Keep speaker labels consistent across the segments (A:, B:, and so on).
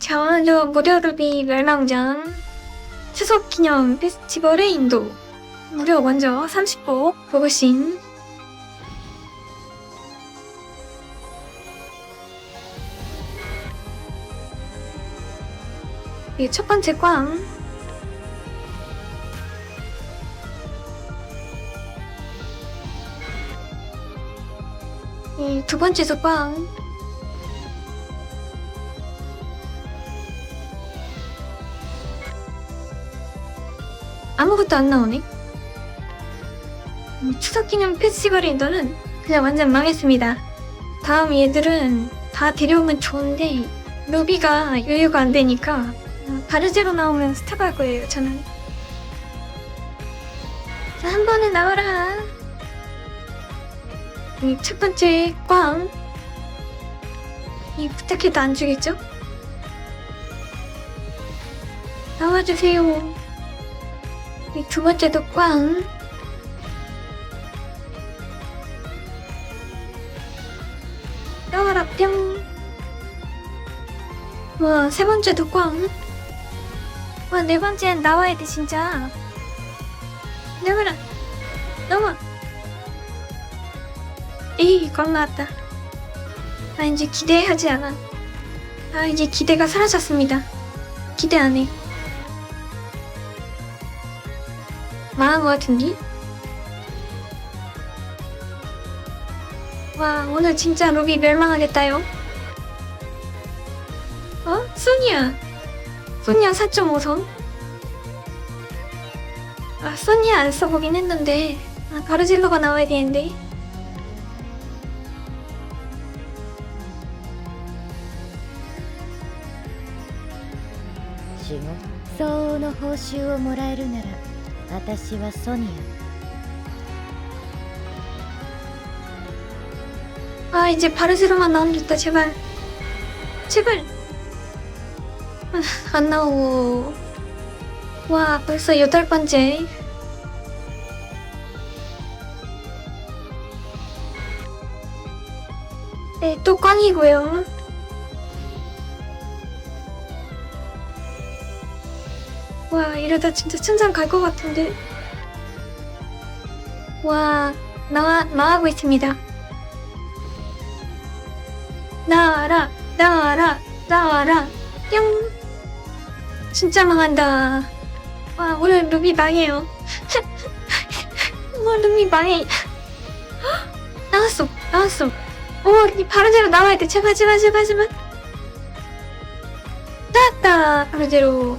A: 자, 먼저 무료루비 멸망전 추석 기념 페스티벌의 인도. 무료 먼저 30보 보고신. 이첫 번째 꽝. 이두 번째도 꽝 아무것도 안 나오네. 음, 추석 기념 페스티벌 인도는 그냥 완전 망했습니다. 다음 얘들은 다 데려오면 좋은데 루비가 여유가 안 되니까 어, 바르제로 나오면 스탑 할 거예요, 저는. 자, 한 번에 나와라. 이첫 번째 꽝. 이 부탁해도 안 주겠죠? 나와주세요. 이 두 번째도 꽝. 나와라 뿅. 와, 세 번째도 꽝. 와, 네 번째는 나와야 돼, 진짜. 나와라. 나와. 에이, 꽝 나왔다. 아, 이제 기대하지 않아. 아, 이제 기대가 사라졌습니다. 기대 안 해. 망한 것 같은데? 와, 오늘 진짜 루비 멸망하겠다요. 어? 소니아. 소니아 4.5선? 아, 소니아 안 써보긴 했는데, 아, 가르질러가 나와야 되는데.
B: 仕事相応の報酬をもらえるなら 私はソニ
A: 아, 이제 바르셀로만 나오면 좋다, 제발. 제발. 아, 안 나오고. 와, 벌써 여덟 번째. 네, 또 꽝이고요. 와, 이러다 진짜 천장 갈것 같은데. 와, 나와, 나가고 있습니다. 나와라 나와라 나와라. 뿅. 진짜 망한다. 와 오늘 루비 망해요. 오늘 루비 망해. 나왔어 나왔어. 오이 바로제로 나와야 돼. 제발 제발 제발 제발. 나왔다 바로제로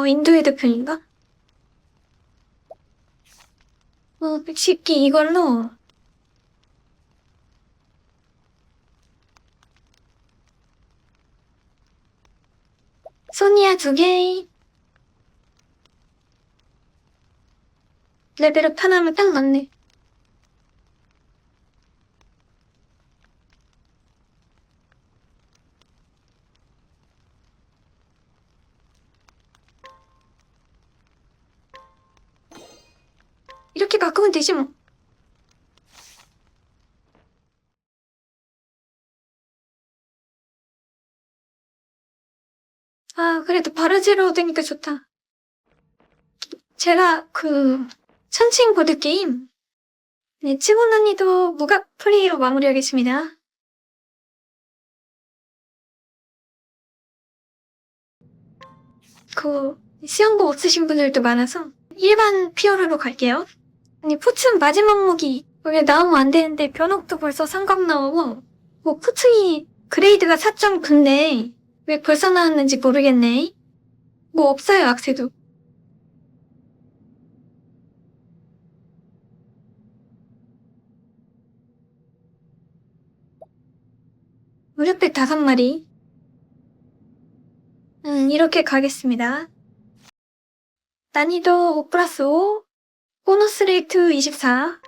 A: 어, 인도의 대표인가? 어, 110기 이걸로 소니아 두 개. 레벨업 하나면 딱 맞네. 이렇게 바꾸면 되지 뭐. 아, 그래도 바르제로 되니까 좋다. 제가 그 천칭 보드 게임 네, 치곤 언니도 무각 플레이로 마무리하겠습니다. 그 수영복 없으신 분들도 많아서 일반 피어르로 갈게요. 아니 포츠 마지막 무기 원래 나오면 안 되는데 변옥도 벌써 삼각 나오고 뭐 포츠이 그레이드가 4.9인데 왜 벌써 나왔는지 모르겠네. 뭐 없어요 악세도. 무릎백 다섯 마리. 음, 이렇게 가겠습니다. 난이도 5 플러스 5, 보너스 레이트 24.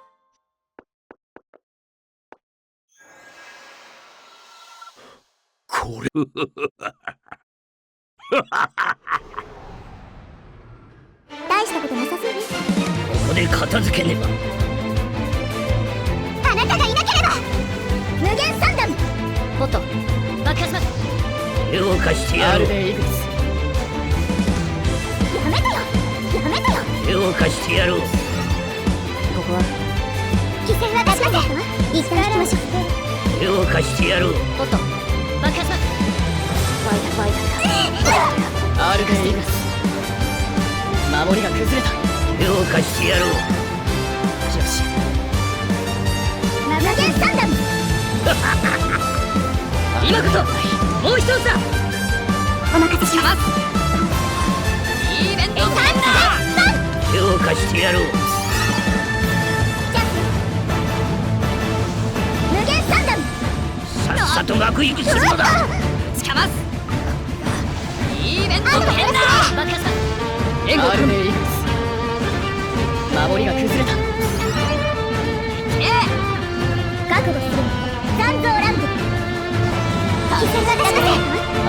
C: これ
B: 大したことなさそうね
D: ここで片付けねば
B: あなたがいなければ無限三段もっと爆破します
D: 手を貸してやろう
B: イグリスやめてよやめてよ
D: 手を貸してやろう
B: ここは。犠牲は出しません一旦引きましょう
D: 手を貸してやろう。
B: もっと爆破しますワイ。タワイ
D: 守りが崩れた。手を貸してやろう。よし 今こそもう一つだ。
B: お任せします。
D: イベント手を貸してやろうさと学するのだ。
B: ます。
D: いいルイクス守りが崩れた。
B: 覚悟する。残像ランが出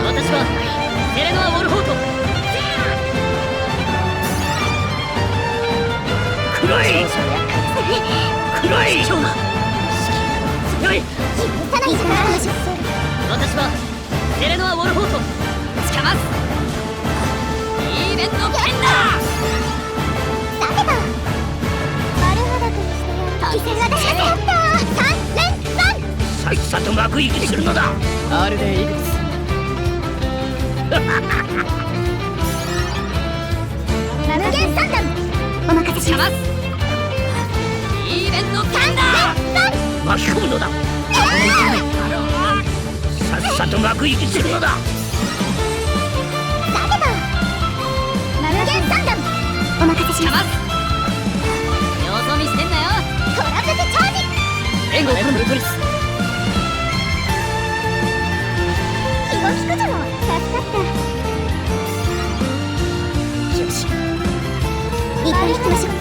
D: 私はエレノア・ウォルホート。い。い。強い。
B: さらに力をし
D: 私はセレノア・ウォルホート。つかますイーベント剣だ。
B: 丸裸にして犠牲は出しません三連
D: さっさと幕引きするのだ。R でイグス
B: 番無限三段。お任せします
D: 巻き込むのださっさと幕引きするのだ。
B: さてと無限三段。お任せします。
D: よそ見してんなよ。
B: トラブルチャージ
D: 援護を頼むブリス。
B: 気を利くじゃろ助かった。
D: よし。
B: 一旦引きましょう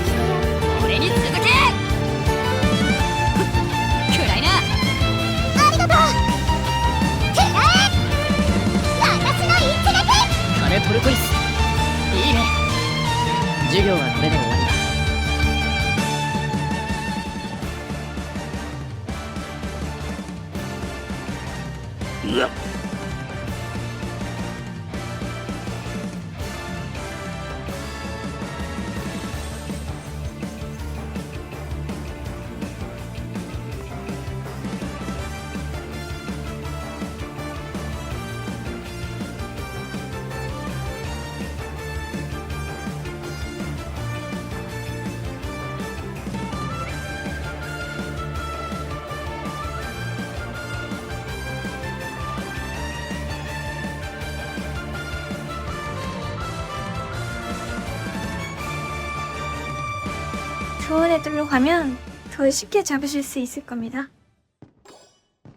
B: う
A: 좋은 애들로 가면 더 쉽게 잡으실 수 있을 겁니다.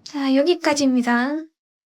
A: 자, 여기까지입니다.